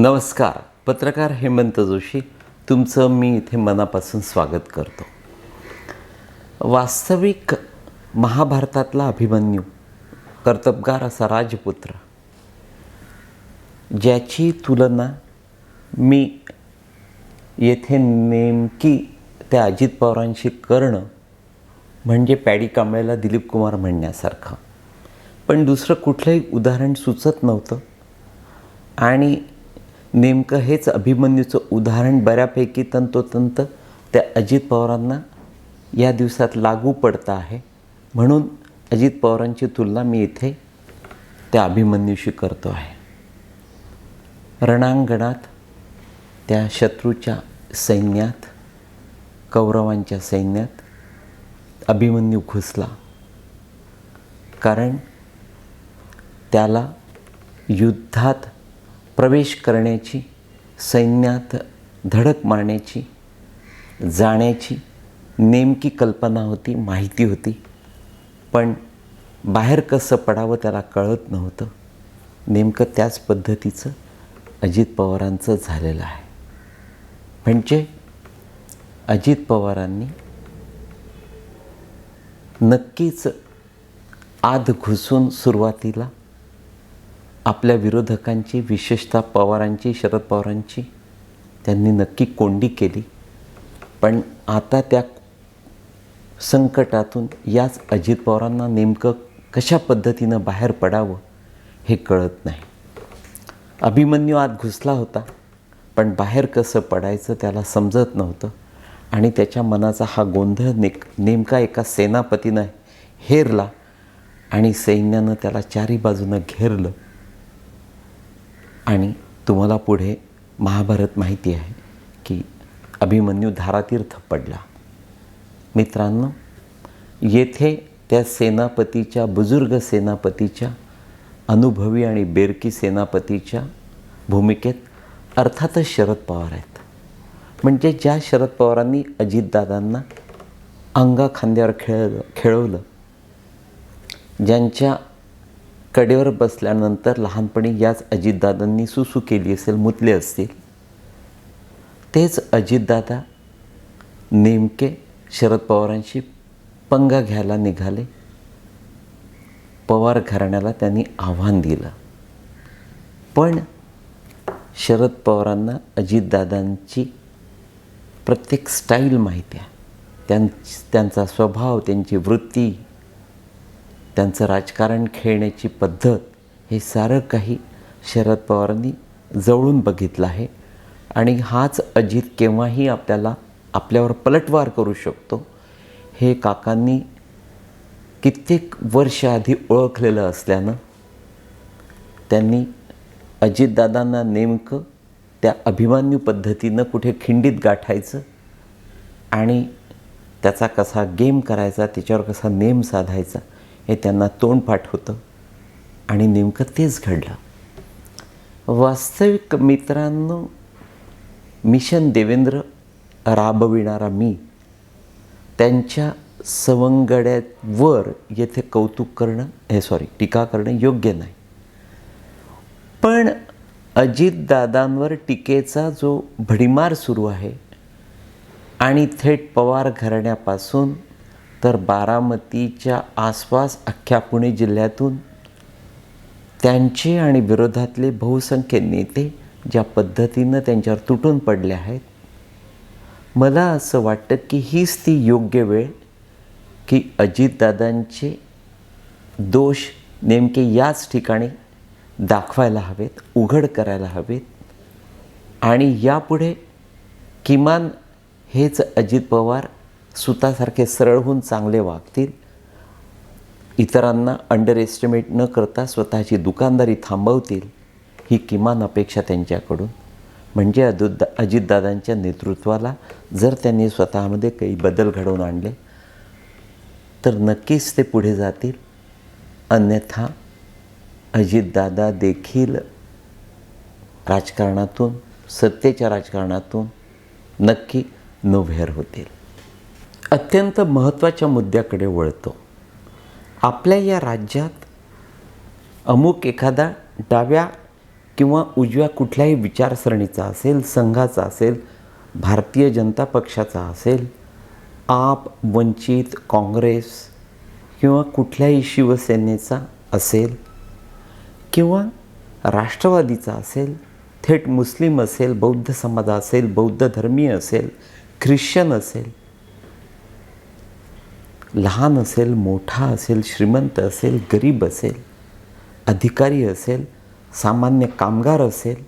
नमस्कार पत्रकार हेमंत जोशी तुमचं मी इथे मनापासून स्वागत करतो. वास्तविक महाभारतातला अभिमन्यू कर्तबगार असा राजपुत्र ज्याची तुलना मी येथे नेमकी त्या अजित पवारांशी करणं म्हणजे पॅडी कांबळेला दिलीप कुमार म्हणण्यासारखं. पण दुसरं कुठलंही उदाहरण सुचत नव्हतं. आणि नेमकं हेच अभिमन्यूचं उदाहरण बऱ्यापैकी तंतोतंत त्या अजित पवारांना या दिवसात लागू पडतं आहे. म्हणून अजित पवारांची तुलना मी इथे त्या अभिमन्यूशी करतो आहे. रणांगणात त्या शत्रूच्या सैन्यात कौरवांच्या सैन्यात अभिमन्यू घुसला. कारण त्याला युद्धात प्रवेश करण्याची सैन्यात धडक मारण्याची जाण्याची नेमकी कल्पना होती माहिती होती. पण बाहेर कसं पडावं त्याला कळत नव्हतं. नेमकं त्याच पद्धतीचं अजित पवारांचं झालेलं आहे. म्हणजे अजित पवारांनी नक्कीच आत घुसून सुरुवातीला आपल्या विरोधकांची विशेषतः पवारांची शरद पवारांची त्यांनी नक्की कोंडी केली. पण आता त्या संकटातून याच अजित पवारांना नेमकं कशा पद्धतीनं बाहेर पडावं हे कळत नाही. अभिमन्यू आत घुसला होता पण बाहेर कसं पडायचं त्याला समजत नव्हतं आणि त्याच्या मनाचा हा गोंधळ नेक नेमका एका सेनापतीनं हेरला आणि सैन्यानं त्याला चारी बाजूनं घेरलं. आणि तुम्हाला पुढे महाभारत माहिती आहे की अभिमन्यू धारातीर्थ पडला. मित्रांनो येथे त्या सेनापतीच्या बुजुर्ग सेनापतीच्या अनुभवी आणि बेरकी सेनापतीच्या भूमिकेत अर्थातच शरद पवार आहेत. म्हणजे ज्या शरद पवारांनी अजितदादांना अंगा खांद्यावर खेळ खेळवलं ज्यांच्या कडेवर बसल्यानंतर लहानपणी याच अजितदादांनी सुसू केली असेल मुतले असतील. तेच अजितदादा नेमके शरद पवारांशी पंगा घ्यायला निघाले. पवार घराण्याला त्यांनी आव्हान दिलं. पण शरद पवारांना अजितदादांची प्रत्येक स्टाईल माहिती आहे. त्यां त्यांचा स्वभाव त्यांची वृत्ती त्यांचं राजकारण खेळण्याची पद्धत हे सारं काही शरद पवारांनी जवळून बघितलं आहे. आणि हाच अजित केव्हाही आपल्याला आपल्यावर पलटवार करू शकतो हे काकांनी कित्येक वर्ष आधी ओळखलेलं असल्यानं त्यांनी अजितदादांना नेमकं त्या अभिमान्यू पद्धतीनं कुठे खिंडीत गाठायचं आणि त्याचा कसा गेम करायचा त्याच्यावर कसा नेम साधायचा हे त्यांना तोंडपाठ होतं. आणि नेमकं तेच घडलं. वास्तविक मित्रांनो मिशन देवेंद्र राबविणारा मी त्यांच्या सवंगड्यावर येथे कौतुक करणं हे सॉरी टीका करणं योग्य नाही. पण अजितदादांवर टीकेचा जो भडीमार सुरू आहे आणि थेट पवार घराण्यापासून तर बारामतीच्या आसपास अख्ख्या पुणे जिल्ह्यातून त्यांचे आणि विरोधातले बहुसंख्य नेते ज्या पद्धतीनं त्यांच्यावर तुटून पडले आहेत मला असं वाटतं की हीच ती योग्य वेळ की अजितदादांचे दोष नेमके याच ठिकाणी दाखवायला हवेत उघड करायला हवेत. आणि यापुढे किमान हेच अजित पवार सुतासारखे सरळ होऊन चांगले वागतील. इतरांना अंडर एस्टिमेट न करता स्वतःची दुकानदारी थांबवतील ही किमान अपेक्षा त्यांच्याकडून. म्हणजे अदुद्दा अजितदादांच्या नेतृत्वाला जर त्यांनी स्वतःमध्ये काही बदल घडवून आणले तर नक्कीच ते पुढे जातील. अन्यथा अजितदादा देखील राजकारणातून सत्तेच्या राजकारणातून नक्की नोव्हेअर होतील. अत्यंत महत्त्वाच्या मुद्द्याकडे वळतो. आपल्या या राज्यात अमुक एखादा डाव्या किंवा उजव्या कुठल्याही विचारसरणीचा असेल संघाचा असेल भारतीय जनता पक्षाचा असेल आप वंचित काँग्रेस किंवा कुठल्याही शिवसेनेचा असेल किंवा राष्ट्रवादीचा असेल थेट मुस्लिम असेल बौद्ध समाज असेल बौद्ध धर्मीय असेल ख्रिश्चन असेल लहान असेल मोठा असेल श्रीमंत असेल गरीब असेल अधिकारी असेल सामान्य कामगार असेल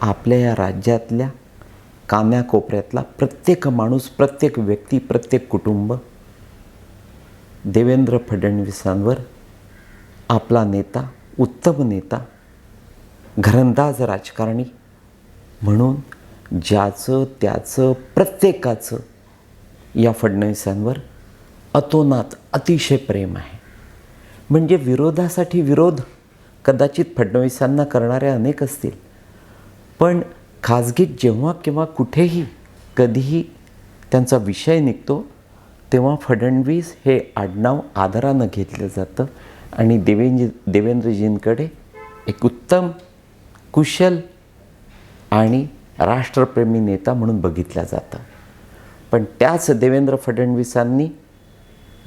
आपल्या या राज्यातल्या कान्याकोपऱ्यातला प्रत्येक माणूस प्रत्येक व्यक्ती प्रत्येक कुटुंब देवेंद्र फडणवीसांवर आपला नेता उत्तम नेता घरंदाज राजकारणी म्हणून ज्याचं त्याचं प्रत्येकाचं या फडणवीसांवर अतोनात अतिशय प्रेम आहे. म्हणजे विरोधासाठी विरोध कदाचित फडणवीसांना करणारे अनेक असतील. पण खाजगीत जेव्हा किंवा कुठेही कधीही त्यांचा विषय निघतो तेव्हा फडणवीस हे आडनाव आदरानं घेतलं जातं आणि देवेंद्र देवेंद्रजींकडे एक उत्तम कुशल आणि राष्ट्रप्रेमी नेता म्हणून बघितलं जातं. पण त्याच देवेंद्र फडणवीसांनी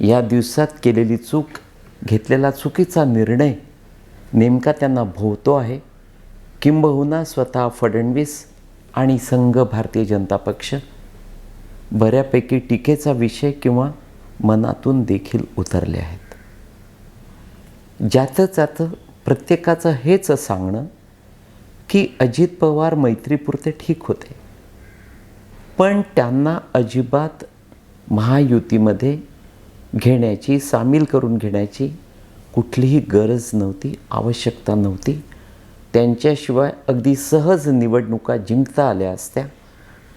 या दिवसात केलेली चूक घेतलेला चुकीचा निर्णय नेमका त्यांना भोवतो आहे. किंबहुना स्वतः फडणवीस आणि संघ भारतीय जनता पक्ष बऱ्यापैकी टीकेचा विषय किंवा मनातून देखील उतरले आहेत. ज्यातं जातं प्रत्येकाचं हेच सांगणं की अजित पवार मैत्रीपुरते ठीक होते. पण त्यांना अजिबात महायुतीमध्ये घेण्याची सामील करून घेण्याची कुठलीही गरज नव्हती आवश्यकता नव्हती. त्यांच्याशिवाय अगदी सहज निवडणुका जिंकता आल्या असत्या.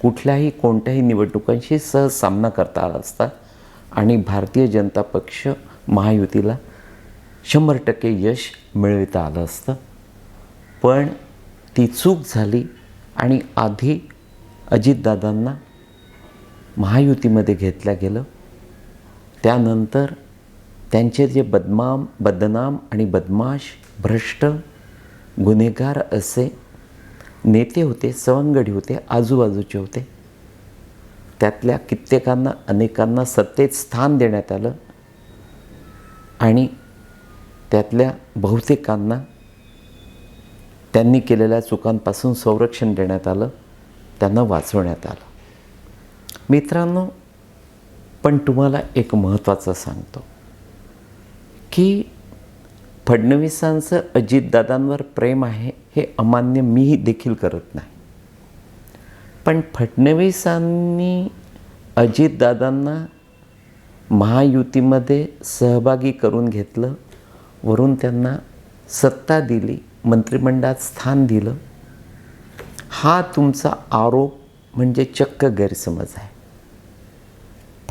कुठल्याही कोणत्याही निवडणुकांशी सहज सामना करता आला असता. आणि भारतीय जनता पक्ष महायुतीला शंभर टक्के यश मिळविता आलं असतं. पण ती चूक झाली आणि आधी अजितदादांना महायुतीमध्ये घेतलं गेलं. त्यानंतर त्यांचे जे बदमाम बदनाम आणि बदमाश भ्रष्ट गुन्हेगार असे नेते होते सवंगडी होते आजूबाजूचे होते त्यातल्या कित्येकांना अनेकांना सत्तेत स्थान देण्यात आलं आणि त्यातल्या बहुतेकांना त्यांनी केलेल्या चुकांपासून संरक्षण देण्यात आलं त्यांना वाचवण्यात आलं. मित्रांनो पण तुम्हाला एक महत्त्वाचं सांगतो की फडणवीसांचं अजितदादांवर प्रेम आहे हे अमान्य मीही देखील करत नाही. पण फडणवीसांनी अजितदादांना महायुतीमध्ये सहभागी करून घेतलं वरून त्यांना सत्ता दिली मंत्रिमंडळात स्थान दिलं हा तुमचा आरोप म्हणजे चक्क गैरसमज आहे.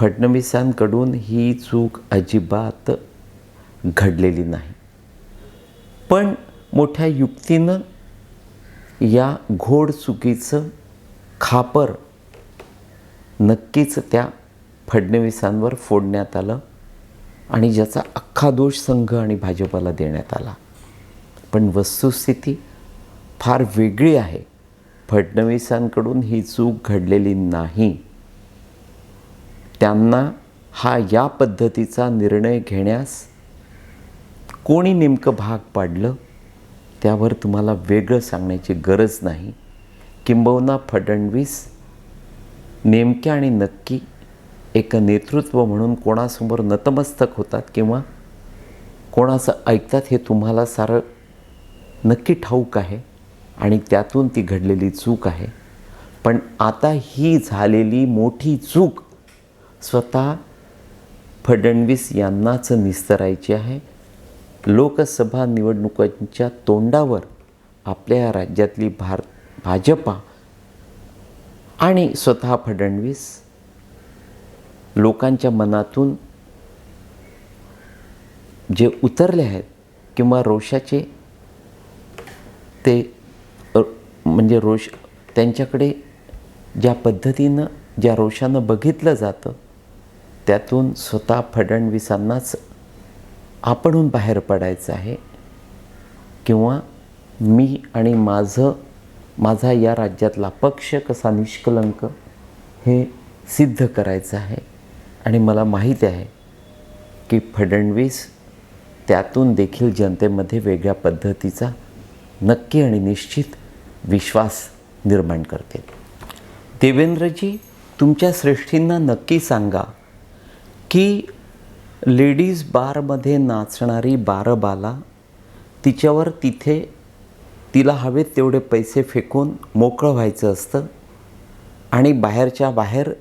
फडणवीसांकडून ही चूक अजिबात घडलेली नाही. पण मोठ्या युक्तीनं या घोड चुकीचं खापर नक्कीच त्या फडणवीसांवर फोडण्यात आलं आणि ज्याचा अख्खा दोष संघ आणि भाजपाला देण्यात आला. पण वस्तुस्थिती फार वेगळी आहे. फडणवीसांकडून ही चूक घडलेली नाही. त्यांना हा या पद्धतीचा निर्णय घेण्यास कोणी नेमकं भाग पाडलं त्यावर तुम्हाला वेगळं सांगण्याची गरज नाही. किंबहुना फडणवीस नेमक्या आणि नक्की एक नेतृत्व म्हणून कोणासमोर नतमस्तक होतात किंवा कोणाचं ऐकतात हे तुम्हाला सारं नक्की ठाऊक आहे आणि त्यातून ती घडलेली चूक आहे. पण आता ही झालेली मोठी चूक स्वतः फडणवीस यांनाच निस्तरायची आहे. लोकसभा निवडणुकांच्या तोंडावर आपल्या राज्यातली भार भाजपा आणि स्वतः फडणवीस लोकांच्या मनातून जे उतरले आहेत किंवा रोषाचे ते म्हणजे रोष त्यांच्याकडे ज्या पद्धतीनं ज्या रोषानं बघितलं जातं त्यातून स्वतः फडणवीसांनाच आपणहून बाहेर पडायचं आहे किंवा मी आणि माझं माझा या राज्यातला पक्ष कसा निष्कलंक हे सिद्ध करायचं आहे. आणि मला माहीत आहे की फडणवीस त्यातून देखील जनतेमध्ये वेगळ्या पद्धतीचा नक्की आणि निश्चित विश्वास निर्माण करतील. देवेंद्रजी तुमच्या श्रेष्ठींना नक्की सांगा की लेडीज बारमध्ये नाचणारी बारबाला तिच्यावर तिथे तिला हवेत तेवढे पैसे फेकून मोकळं व्हायचं असतं आणि बाहेरच्या बाहेर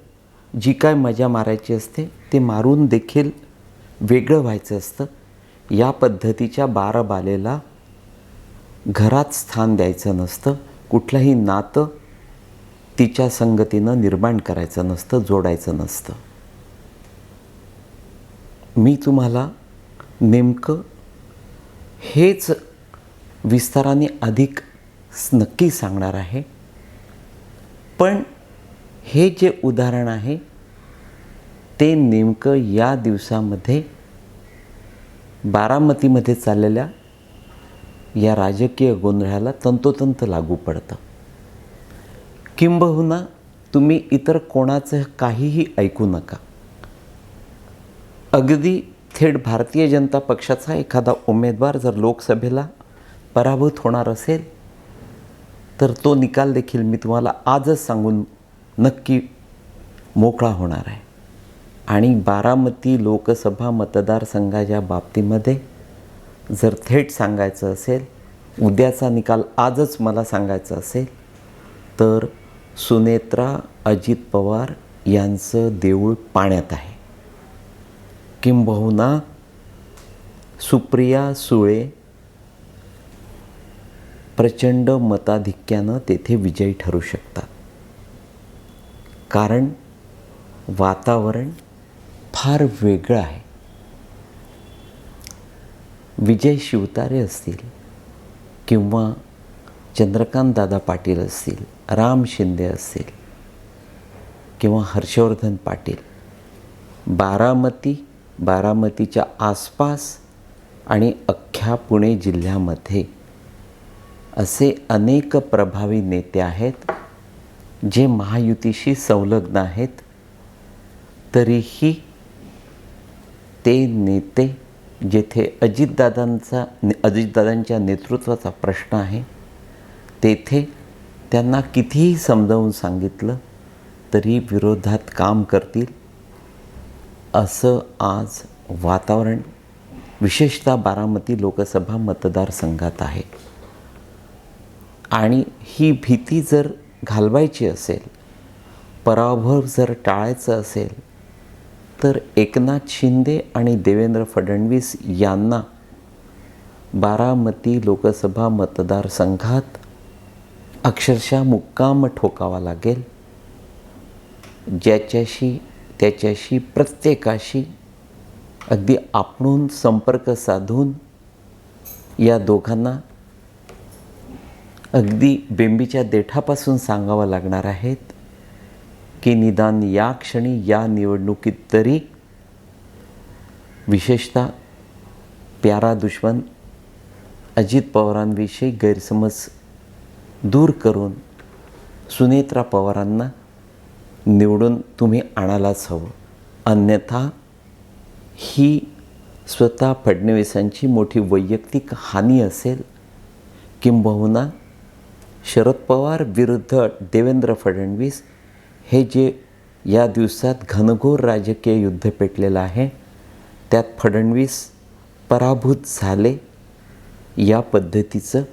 जी काय मजा मारायची असते ते मारून देखील वेगळं व्हायचं असतं. या पद्धतीच्या बारबालेला घरात स्थान द्यायचं नसतं. कुठलंही नातं तिच्या संगतीनं निर्माण करायचं नसतं जोडायचं नसतं. मी तुम्हाला नेमकं हेच विस्ताराने अधिक नक्की सांगणार आहे. पण हे जे उदाहरण आहे ते नेमकं या दिवसामध्ये बारामतीमध्ये चाललेल्या या राजकीय गोंधळाला तंतोतंत लागू पडतं. किंबहुना तुम्ही इतर कोणाचं काहीही ऐकू नका. अगदी थेट भारतीय जनता पक्षाचा एखादा उमेदवार जर लोकसभेला पराभूत होणार असेल तर तो निकाल देखील मी तुम्हाला आजच सांगून नक्की मोकळा होणार आहे. आणि बारामती लोकसभा मतदारसंघाच्या बाबतीमध्ये जर थेट सांगायचं असेल उद्याचा निकाल आजच मला सांगायचा असेल तर सुनेत्रा अजित पवार यांचं देऊळ पाण्यात आहे. किंबहुना सुप्रिया सुळे प्रचंड मताधिक्यानं तेथे विजयी ठरू शकतात. कारण वातावरण फार वेगळं आहे. विजय शिवतारे असतील किंवा चंद्रकांत दादा पाटील असतील राम शिंदे असतील किंवा हर्षवर्धन पाटील बारामती बारामतीच्या आसपास आणि अख्ख्या पुणे जिल्ह्यामध्ये असे अनेक प्रभावी नेते आहेत जे महायुतीशी संलग्न आहेत. तरीही ते नेते जेथे अजितदादांचा अजितदादांच्या नेतृत्वाचा प्रश्न आहे तेथे त्यांना कितीही समजावून सांगितलं तरी विरोधात काम करतील. असं आज वातावरण विशेषतः बारामती लोकसभा मतदारसंघात आहे. आणि ही भीती जर घालवायची असेल पराभव जर टाळायचं असेल तर एकनाथ शिंदे आणि देवेंद्र फडणवीस यांना बारामती लोकसभा मतदारसंघात अक्षरशः मुक्काम ठोकावा लागेल ज्याच्याशी त्याच्याशी प्रत्येकाशी अगदी आपणून संपर्क साधून या दोघांना अगदी बेंबीच्या देठापासून सांगावं लागणार आहेत की निदान या क्षणी या निवडणुकीत तरी विशेषतः प्यारा दुश्मन अजित पवारांविषयी गैरसमज दूर करून सुनेत्रा पवारांना निवडून तुम्ही आणायलाच हवं. अन्यथा ही स्वतः फडणवीसांची मोठी वैयक्तिक हानी असेल किंबहुना शरद पवार विरुद्ध देवेंद्र फडणवीस हे जे या दिवसात घनघोर राजकीय युद्ध पेटलेलं आहे त्यात फडणवीस पराभूत झाले या पद्धतीचं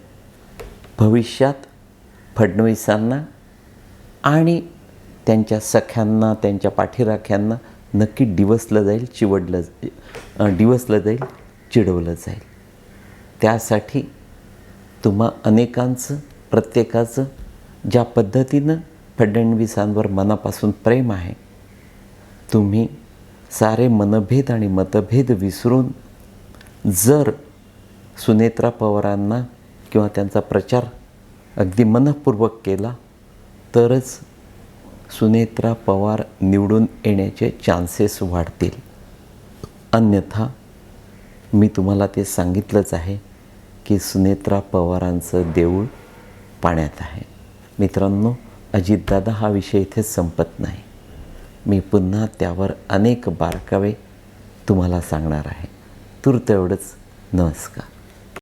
भविष्यात फडणवीसांना आणि त्यांच्या सख्यांना त्यांच्या पाठीराख्यांना नक्की डिवसलं जाईल चिवडलं डिवसलं जाईल चिडवलं जाईल. त्यासाठी तुम्हा अनेकांचं प्रत्येकाचं ज्या पद्धतीनं फडणवीसांवर मनापासून प्रेम आहे तुम्ही सारे मनभेद आणि मतभेद विसरून जर सुनेत्रा पवारांना किंवा त्यांचा प्रचार अगदी मनपूर्वक केला तरच सुनेत्रा पवार निवडून येण्याचे चान्सेस वाढतील. अन्यथा मी तुम्हाला ते सांगितलंच आहे की सुनेत्रा पवारांचं देऊळ पाण्यात आहे. मित्रांनो अजितदादा हा विषय इथेच संपत नाही. मी पुन्हा त्यावर अनेक बारकावे तुम्हाला सांगणार आहे. तूर्त एवढंच. नमस्कार.